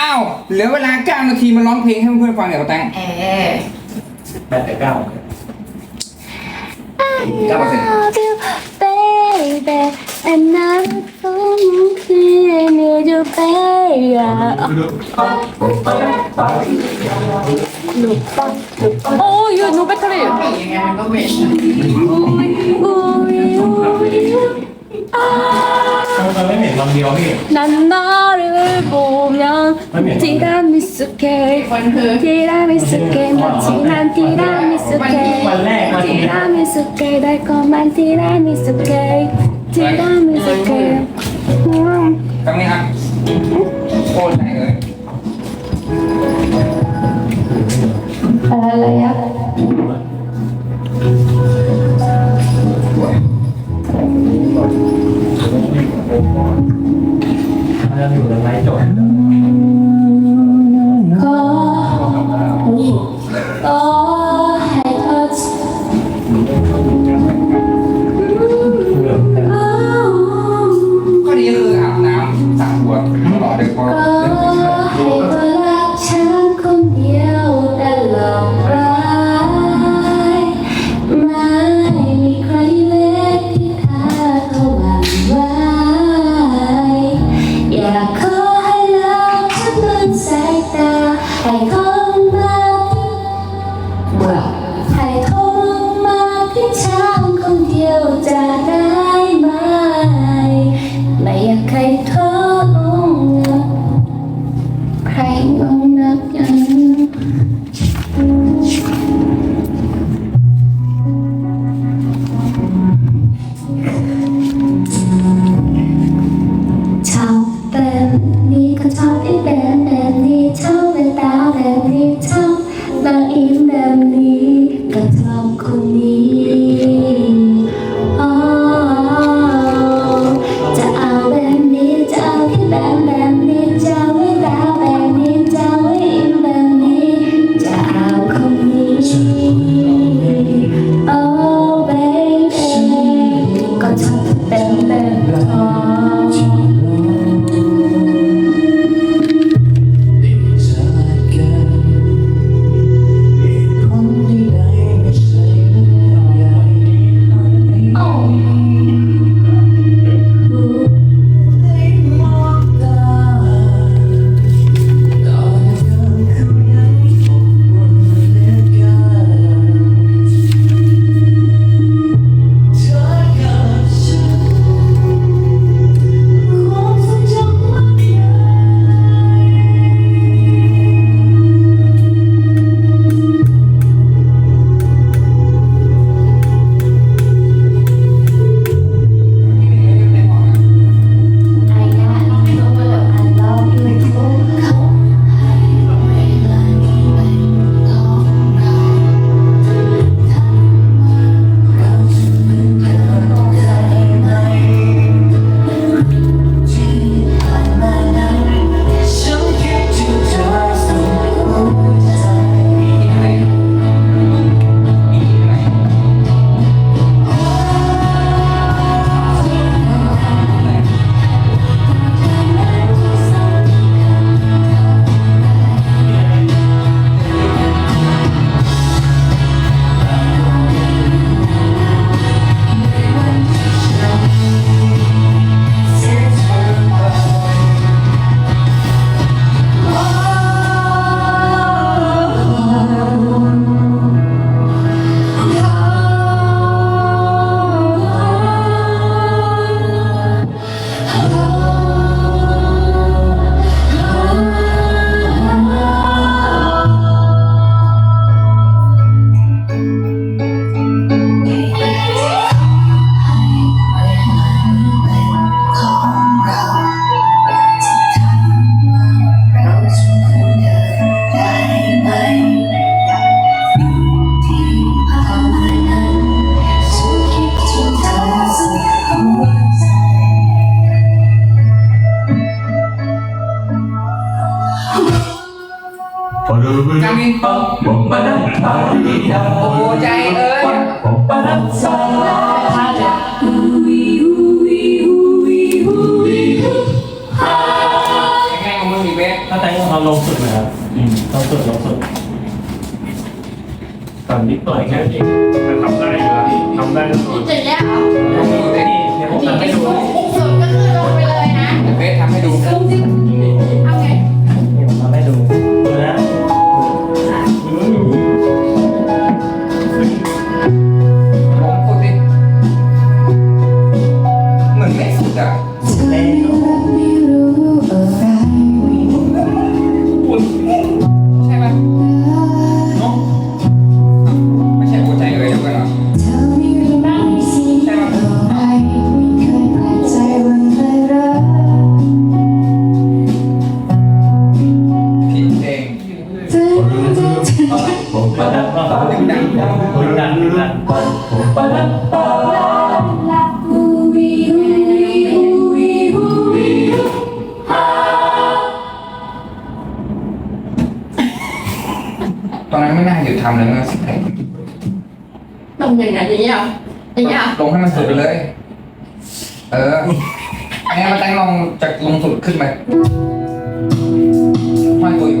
อ้าวเหลือเวลา9นาทีมาร้องเพลงให้เพื่อนๆฟังเดี๋ยวป้าแตงเออแปดแต่เก้า9เปอร์เซ็นต์ love you, baby, and I'm something need you, baby. โอ้ยหนูแบตเตอรี่ปียังไงมันก็เหม็นทำไมไม่เหม็นลำเดียวพี่ 난 너를 보면 티라미수 케이크 คนคือ 티라미수 케이크 마치난 티라미수 케이크 티라미수 케이크 달콤한 티라미수 케이크 티라미수 케이크 음. ตรงนี้ครับโอ้ใจเลย ง โอ้ใจเอ้ยยังไงของมึงอีเว้ยถ้าแต่งเราลงสุดนะครับอืมลงสุดลงสุดตอนนี้ปล่อยแค่นี้มันทำได้อยู่แล้วทำได้แล้ว ตื่นแล้วเหรอ นี่เดี๋ยวผมตั Yeah. ทำเลยนะสิบแตรงไหนนะอย่งเงี้ยเหรออย่างเงี้ยเหอลงให้มันสุดเลย เออแม่มาแต่งลองจากลงสุดขึ้นไปห้อยตัวอยู่